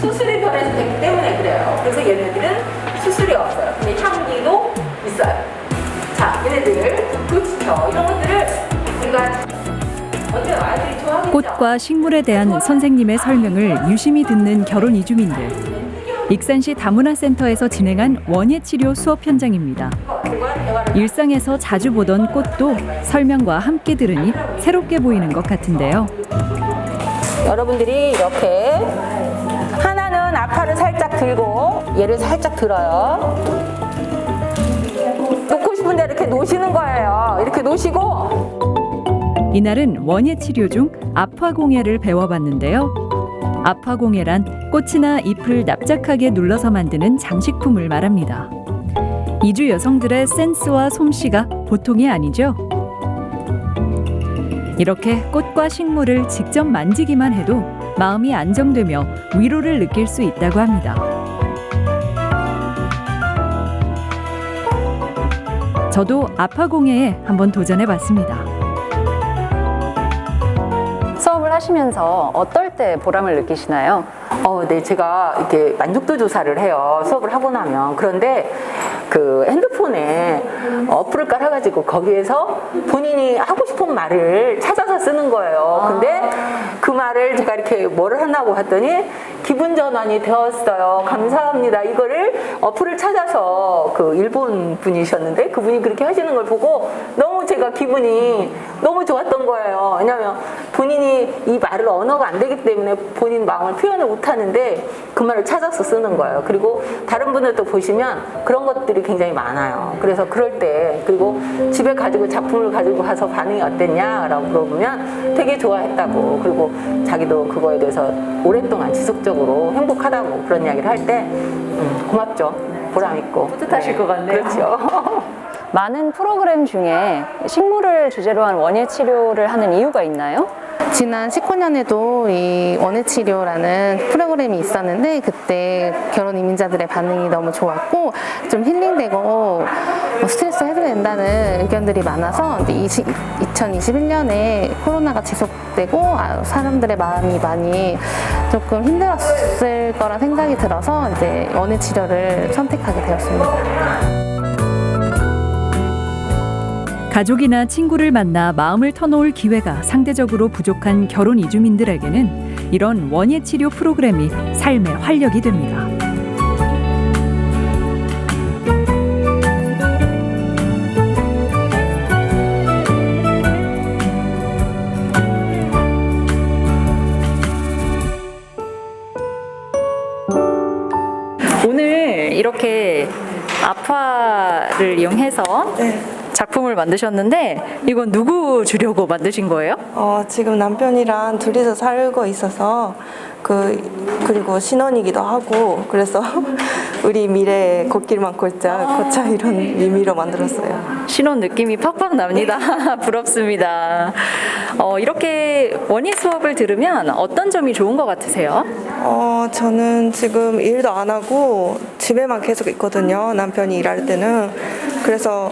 수술이 변해서 됐기 때문에 그래요. 그래서 얘네들은 수술이 없어요. 근데 향기도 있어요. 자, 얘네들 그렇죠. 이런 것들을 우리가? 꽃과 식물에 대한 선생님의 설명을 유심히 듣는 결혼 이주민들. 익산시 다문화센터에서 진행한 원예 치료 수업 현장입니다. 일상에서 자주 보던 꽃도 설명과 함께 들으니 새롭게 보이는 것 같은데요. 여러분들이 이렇게 하나는 앞팔을 살짝 들고 얘를 살짝 들어요. 놓고 싶은데 이렇게 놓으시는 거예요. 이렇게 놓으시고 이날은 원예 치료 중 아파공예를 배워봤는데요. 아파공예란 꽃이나 잎을 납작하게 눌러서 만드는 장식품을 말합니다. 이주 여성들의 센스와 솜씨가 보통이 아니죠. 이렇게 꽃과 식물을 직접 만지기만 해도 마음이 안정되며 위로를 느낄 수 있다고 합니다. 저도 아파공예에 한번 도전해 봤습니다. 수업을 하시면서 어떨 때 보람을 느끼시나요? 어, 네, 제가 이렇게 만족도 조사를 해요. 수업을 하고 나면. 그런데 그 핸드폰에 어플을 깔아가지고 거기에서 본인이 하고 싶은 말을 찾아서 쓰는 거예요. 근데 그 말을 제가 이렇게 뭐를 한다고 했더니 기분 전환이 되었어요. 감사합니다. 이거를 어플을 찾아서 그 일본 분이셨는데 그분이 그렇게 하시는 걸 보고 너무 제가 기분이 너무 좋았던 거예요. 왜냐면 본인이 이 말을 언어가 안 되기 때문에 본인 마음을 표현을 못 하는데 그 말을 찾아서 쓰는 거예요. 그리고 다른 분들도 보시면 그런 것들이 굉장히 많아요. 그래서 그럴 때 그리고 집에 가지고 작품을 가지고 가서 반응이 어땠냐라고 물어보면 되게 좋아했다고 그리고 자기도 그거에 대해서 오랫동안 지속적으로 행복하다고 그런 이야기를 할때 음, 고맙죠. 보람 있고 뿌듯하실 것 같네요. 그렇죠. 많은 프로그램 중에 식물을 주제로 한 원예 치료를 하는 이유가 있나요? 지난 19년에도 이 원예 치료라는 프로그램이 있었는데 그때 결혼 이민자들의 반응이 너무 좋았고 좀 힐링되고 뭐 스트레스 해소된다는 의견들이 많아서 2021년에 코로나가 지속되고 아, 사람들의 마음이 많이 조금 힘들었을 거라 생각이 들어서 이제 원예 치료를 선택하게 되었습니다. 가족이나 친구를 만나 마음을 터놓을 기회가 상대적으로 부족한 결혼 이주민들에게는 이런 원예 치료 프로그램이 삶의 활력이 됩니다. 오늘 이렇게 아파를 이용해서 작품을 만드셨는데 이건 누구 주려고 만드신 거예요? 어, 지금 남편이랑 둘이서 살고 있어서 그 그리고 신혼이기도 하고 그래서 우리 미래 걷길만 걷자 걷자 이런 의미로 만들었어요. 신혼 느낌이 팍팍 납니다. 부럽습니다. 어, 이렇게 원예 수업을 들으면 어떤 점이 좋은 것 같으세요? 어, 저는 지금 일도 안 하고 집에만 계속 있거든요. 남편이 일할 때는 그래서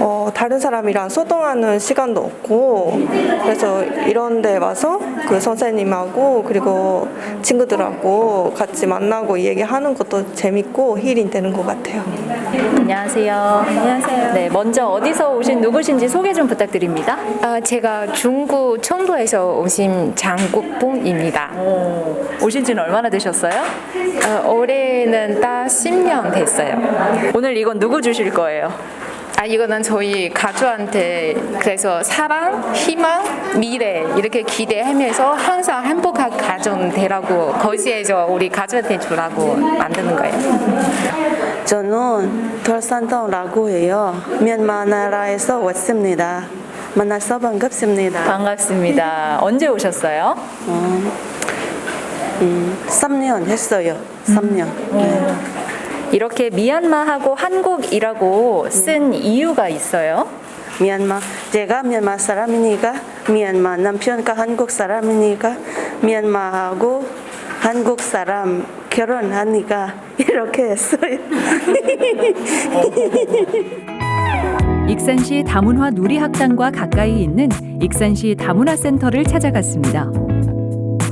어, 다른 사람이랑 소통하는 시간도 없고 그래서 이런 데 와서 그 선생님하고 그리고 친구들하고 같이 만나고 얘기하는 것도 재밌고 힐링 되는 것 같아요. 안녕하세요. 안녕하세요. 네, 먼저 어디서 오신 누구신지 소개 좀 부탁드립니다. 아, 제가 중구 청도에서 오신 장국봉입니다. 오신 지는 얼마나 되셨어요? 어, 올해는 딱 10년 됐어요. 오늘 이건 누구 주실 거예요? 아, 이거는 저희 가족한테 그래서 사랑, 희망, 미래 이렇게 기대하면서 항상 행복한 가정 되라고 거시해서 우리 가족한테 주라고 만드는 거예요. 저는 별산동라고 해요. 미얀마 나라에서 왔습니다. 만나서 반갑습니다. 반갑습니다. 언제 오셨어요? 음, 3년 했어요. 3년. 네. 이렇게 미얀마하고 한국이라고 쓴 이유가 있어요. 미얀마 제가 미얀마 사람이니까 미얀마 남편과 한국 사람이니까 미얀마하고 한국 사람 결혼하니까 이렇게 했어요. 익산시 다문화 누리학당과 가까이 있는 익산시 다문화 센터를 찾아갔습니다.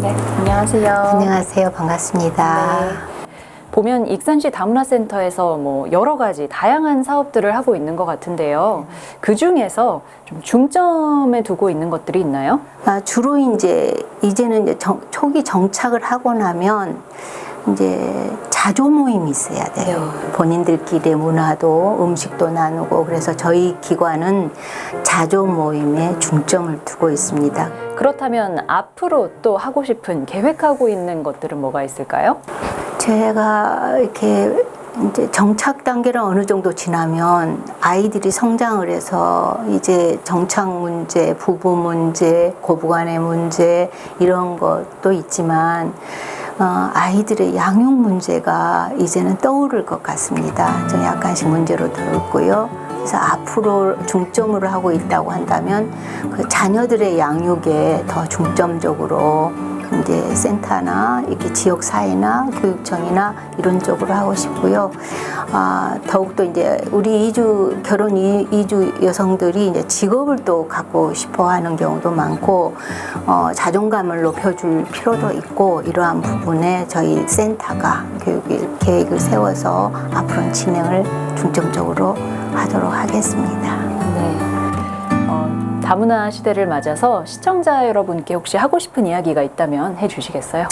네, 안녕하세요. 안녕하세요. 반갑습니다. 보면 익산시 다문화센터에서 뭐 여러 가지 다양한 사업들을 하고 있는 것 같은데요. 그 중에서 좀 중점에 두고 있는 것들이 있나요? 아, 주로 이제 이제는 이제 정- 초기 정착을 하고 나면 이제 자조 모임이 있어야 돼요. 본인들끼리 문화도 음식도 나누고 그래서 저희 기관은 자조 모임에 중점을 두고 있습니다. 그렇다면 앞으로 또 하고 싶은 계획하고 있는 것들은 뭐가 있을까요? 제가 이렇게 이제 정착 단계를 어느 정도 지나면 아이들이 성장을 해서 이제 정착 문제, 부부 문제, 고부간의 문제 이런 것도 있지만 어, 아이들의 양육 문제가 이제는 떠오를 것 같습니다. 좀 약간씩 문제로 들었고요. 그래서 앞으로 중점으로 하고 있다고 한다면 그 자녀들의 양육에 더 중점적으로 이제 센터나 이렇게 지역 사회나 교육청이나 이런 쪽으로 하고 싶고요. 아, 더욱더 이제 우리 이주 결혼 이- 이주 여성들이 이제 직업을 또 갖고 싶어 하는 경우도 많고 어, 자존감을 높여줄 필요도 있고 이러한 부분에 저희 센터가 교육 계획을 세워서 앞으로 진행을 중점적으로 하도록 하겠습니다. 네. 어, 다문화 시대를 맞아서 시청자 여러분께 혹시 하고 싶은 이야기가 있다면 해주시겠어요?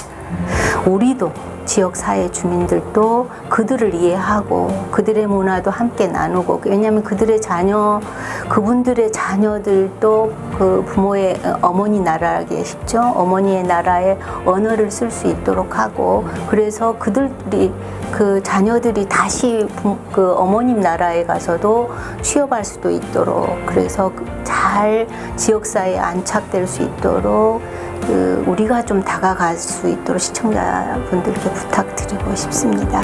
우리도 지역 사회 주민들도 그들을 이해하고 그들의 문화도 함께 나누고 왜냐하면 그들의 자녀 그분들의 자녀들도 그 부모의 어, 어머니 나라에 계시죠 어머니의 나라의 언어를 쓸 수 있도록 하고 그래서 그들이 그 자녀들이 다시 부- 그 어머님 나라에 가서도 취업할 수도 있도록 그래서 그- 잘 지역 사회에 안착될 수 있도록 그 우리가 좀 다가갈 수 있도록 시청자분들께 부탁드리고 싶습니다.